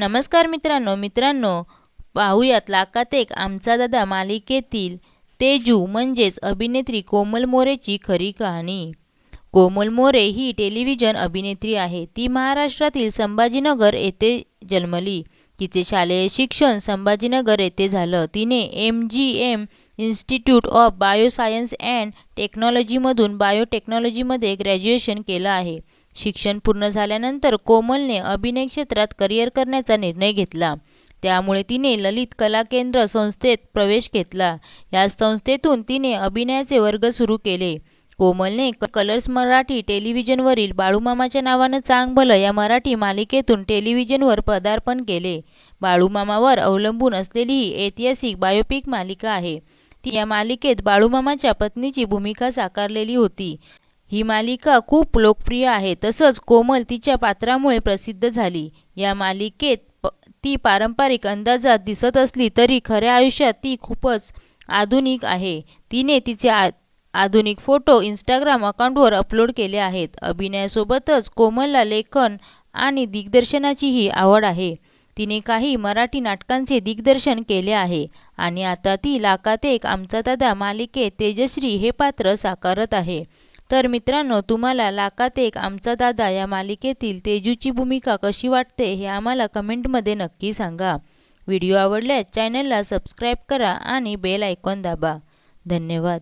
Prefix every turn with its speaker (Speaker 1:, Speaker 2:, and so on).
Speaker 1: नमस्कार मित्रांनो मित्रांनो पाहूयात लाखात एक आमचा दादा मालिकेतील तेजू म्हणजेच अभिनेत्री कोमल मोरेची खरी कहाणी. कोमल मोरे ही टेलिव्हिजन अभिनेत्री आहे. ती महाराष्ट्रातील संभाजीनगर येथे जन्मली. तिचे शालेय शिक्षण संभाजीनगर येथे झालं. तिने M G M Institute of Bioscience and टेक्नॉलॉजीमधून बायोटेक्नॉलॉजीमध्ये ग्रॅज्युएशन केलं आहे. शिक्षण पूर्ण झाल्यानंतर कोमलने अभिनय क्षेत्रात करिअर करण्याचा निर्णय घेतला. त्यामुळे तिने ललित कला केंद्र संस्थेत प्रवेश घेतला. या संस्थेतून तिने अभिनयाचे वर्ग सुरू केले. कोमलने कलर्स मराठी टेलिव्हिजनवरील बाळूमामाच्या नावानं चांग भलं या मराठी मालिकेतून टेलिव्हिजनवर पदार्पण केले. बाळूमामावर अवलंबून असलेली ही ऐतिहासिक बायोपिक मालिका आहे. ती या मालिकेत बाळूमामाच्या पत्नीची भूमिका साकारलेली होती. ही मालिका खूप लोकप्रिय आहे. तसंच कोमल तिच्या पात्रामुळे प्रसिद्ध झाली. या मालिकेत ती पारंपरिक अंदाजात दिसत असली तरी खऱ्या आयुष्यात ती खूपच आधुनिक आहे. तिने तिचे आ आधुनिक फोटो इंस्टाग्राम अकाउंटवर अपलोड केले आहेत. अभिनयासोबतच कोमलला लेखन आणि दिग्दर्शनाचीही आवड आहे. तिने काही मराठी नाटकांचे दिग्दर्शन केले आहे आणि आता ती लाखात एक आमचा दादा मालिकेत तेजश्री हे पात्र साकारत आहे. तर मित्रांनो तुम्हाला लाकात एक आमचा दादा या मालिकेतील तेजूची भूमिका कशी वाटते हे आम्हाला कमेंटमध्ये नक्की सांगा. व्हिडिओ आवडल्यास चॅनलला सबस्क्राईब करा आणि बेल आयकॉन दाबा. धन्यवाद.